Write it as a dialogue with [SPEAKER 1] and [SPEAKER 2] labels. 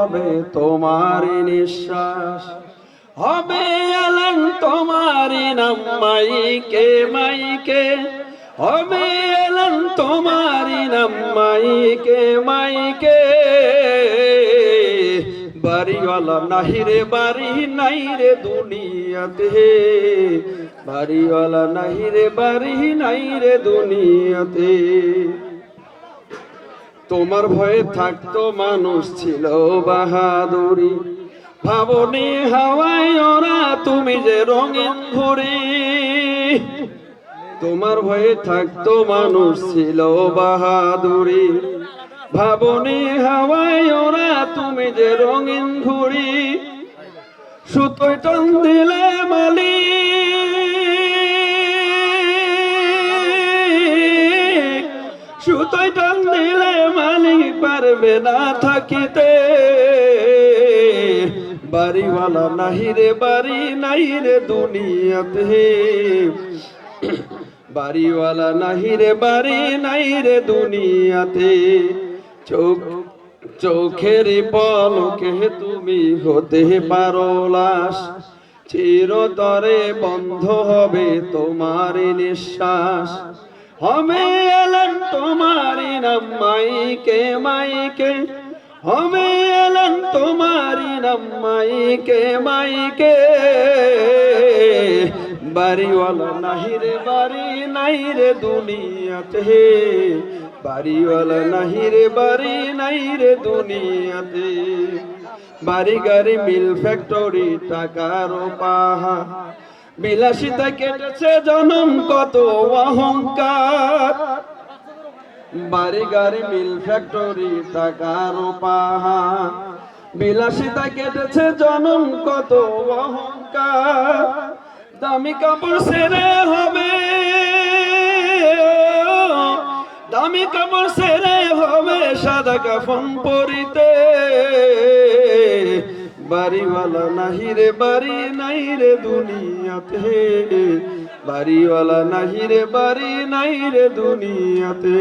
[SPEAKER 1] হবে তোমার নিঃশ্বাস। হবে এলেন তোমারি নাম মাইকে মাইকে। হবে এলেন তোমারি নাম মাইকে মাইকে। বাড়িওয়ালা নাহি রে, বাড়ি নাই রে দুনিয়াতে। বাড়িওয়ালা নাহি রে, বাড়ি নাই রে দুনিয়াতে। তোমার ভয়ে থাকতো মানুষ ছিল বাহাদুরি। ভাবনি হাওয়ায় ওরা তুমি যে রঙিন ঘুরি তোমার ভয়ে থাকতো মানুষ ছিল বাহাদুরি। ভাবনি হাওয়ায় ওরা তুমি যে রঙিন ঘুরি সুতোয় টান দিলে মালিক সুতোয় টান দিলে মালিক পারবে না থাকিতে। বাড়িওয়ালা নাহি রে, বাড়ি নাই রে দুনিয়াতে। বাড়িওয়ালা নাহি রে, বাড়ি নাই রে দুনিয়াতে। চোখ চোখের পলকে তুমি হতে পারো লাশ। চিরতরে বন্ধ হবে তোমার নিঃশ্বাস। হবে এলেন তোমারি নাম মাইকে মাইকে। হবে এলেন তোমারি নাম মাইকে মাইকে। বাড়িওয়ালা নাহি রে, বাড়ি নাই রে দুনিয়াতে। বাড়িওয়ালা নাহি রে, বাড়ি নাই রে দুনিয়াতে। বাড়ি গাড়ি মিল ফ্যাক্টরি টাকার পাহা। বিলাসিতা কেটেছে জনম, কত অহংকার। বাড়ি গাড়ি মিল ফ্যাক্টরি টাকার পাহা বিলাসিতা কেটেছে জনম, কত অহংকার। দামি কাপড় সেরে হবে। দামি কাপড় সেরে হবে সাদা কাফন পরিতে। বাড়িওয়ালা নাহি রে বাড়ি নাই রে দুনিয়াতে। বাড়িওয়ালা নাহি রে বাড়ি নাই রে দুনিয়াতে।